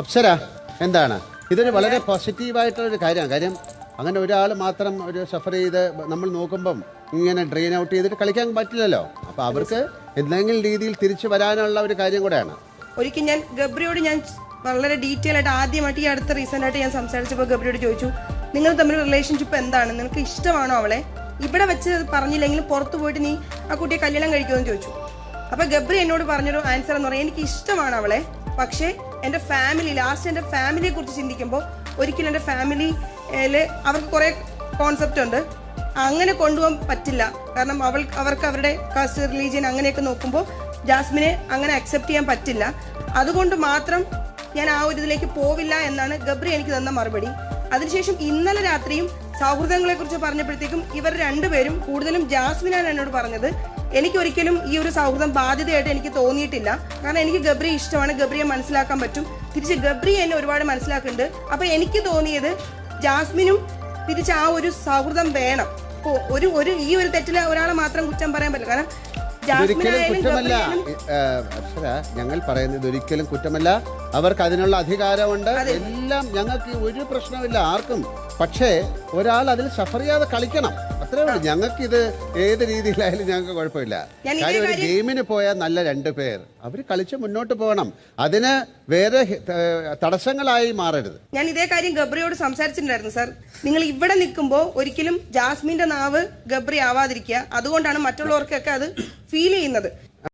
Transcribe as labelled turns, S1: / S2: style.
S1: അപ്സര എന്താണ്? ഇതൊരു വളരെ പോസിറ്റീവായിട്ടുള്ള ഒരു കാര്യമാണ് കാര്യം അങ്ങനെ ഒരാൾ മാത്രം ഒരു സഫർ ചെയ്ത് നമ്മൾ നോക്കുമ്പം ഇങ്ങനെ ഡ്രെയിൻ ഔട്ട് ചെയ്തിട്ട് കളിക്കാൻ പറ്റില്ലല്ലോ. അപ്പൊ അവർക്ക് എന്തെങ്കിലും രീതിയിൽ തിരിച്ചു വരാനുള്ള ഒരു കാര്യം കൂടെയാണ്.
S2: ഒരിക്കൽ ഞാൻ ഗബ്രിയോട് ഞാൻ വളരെ ഡീറ്റെയിൽ ആയിട്ട് ആദ്യമായിട്ട് ഈ അടുത്ത റീസെന്റ് ആയിട്ട് ഞാൻ സംസാരിച്ചപ്പോൾ ഗബ്രിയോട് ചോദിച്ചു നിങ്ങൾ തമ്മിൽ റിലേഷൻഷിപ്പ് എന്താണ്? നിങ്ങൾക്ക് ഇഷ്ടമാണോ അവളെ? ഇവിടെ വെച്ച് പറഞ്ഞില്ലെങ്കിലും പുറത്തു പോയിട്ട് നീ ആ കുട്ടിയെ കല്യാണം കഴിക്കുമെന്ന് ചോദിച്ചു. അപ്പൊ ഗബ്രി എന്നോട് പറഞ്ഞൊരു ആൻസർ എന്ന് പറയാം. എനിക്ക് ഇഷ്ടമാണ് അവളെ. പക്ഷേ എന്റെ ഫാമിലി ലാസ്റ്റ് എന്റെ ഫാമിലിയെ കുറിച്ച് ചിന്തിക്കുമ്പോൾ ഒരിക്കലും എന്റെ ഫാമിലി അവർക്ക് കുറെ കോൺസെപ്റ്റ് ഉണ്ട്. അങ്ങനെ കൊണ്ടുപോകാൻ പറ്റില്ല. കാരണം അവൾ അവർക്ക് അവരുടെ കാസ്റ്റ് റിലീജിയൻ അങ്ങനെയൊക്കെ നോക്കുമ്പോൾ ജാസ്മിനെ അങ്ങനെ അക്സെപ്റ്റ് ചെയ്യാൻ പറ്റില്ല. അതുകൊണ്ട് മാത്രം ഞാൻ ആ ഒരു ഇതിലേക്ക് പോവില്ല എന്നാണ് ഗബ്രി എനിക്ക് തന്ന മറുപടി. അതിനുശേഷം ഇന്നലെ രാത്രിയും സൗഹൃദങ്ങളെ കുറിച്ച് പറഞ്ഞപ്പോഴത്തേക്കും ഇവർ രണ്ടുപേരും കൂടുതലും ജാസ്മിനാണ് എന്നോട് പറഞ്ഞത്. എനിക്ക് ഒരിക്കലും ഈ ഒരു സൗഹൃദം ബാധ്യതയായിട്ട് എനിക്ക് തോന്നിയിട്ടില്ല. കാരണം എനിക്ക് ഗബ്രി ഇഷ്ടമാണ് ഗബ്രിയെ മനസ്സിലാക്കാൻ പറ്റും. തിരിച്ച് ഗബ്രി എന്നെ ഒരുപാട് മനസ്സിലാക്കുന്നുണ്ട്. അപ്പൊ എനിക്ക് തോന്നിയത് ജാസ്മിനും തിരിച്ച് ആ ഒരു സൗഹൃദം വേണം. ഇപ്പോ ഒരു ഒരു ഈ ഒരു തെറ്റിൽ ഒരാളെ മാത്രം കുറ്റം പറയാൻ പറ്റില്ല. കാരണം
S1: കുറ്റമല്ല. ഞങ്ങൾ പറയുന്നത് ഒരിക്കലും കുറ്റമല്ല. അവർക്ക് അതിനുള്ള അധികാരമുണ്ട്. എല്ലാം ഞങ്ങൾക്ക് ഒരു പ്രശ്നമില്ല ആർക്കും. പക്ഷേ ഒരാൾ അതിൽ സഫർ ചെയ്യാതെ കളിക്കണം. അത്രേ ഉള്ളൂ. ഞങ്ങൾക്ക് ഇത് ഏത് രീതിയിലായാലും ഞങ്ങൾക്ക് കുഴപ്പമില്ല. കാര്യം ഒരു ഗെയിമിന് പോയാൽ നല്ല രണ്ട് പേർ. അവർ കളിച്ച് മുന്നോട്ട് പോകണം. അതിന് വേറെ തടസ്സങ്ങളായി മാറരുത്.
S2: ഞാൻ ഇതേ കാര്യം ഗബ്രിയോട് സംസാരിച്ചിട്ടുണ്ടായിരുന്നു സർ. നിങ്ങൾ ഇവിടെ നിൽക്കുമ്പോൾ ഒരിക്കലും ജാസ്മിന്റെ നാവ് ഗബ്രി ആവാതിരിക്കുക. അതുകൊണ്ടാണ് മറ്റുള്ളവർക്കൊക്കെ അത് ഫീൽ ചെയ്യുന്നത്.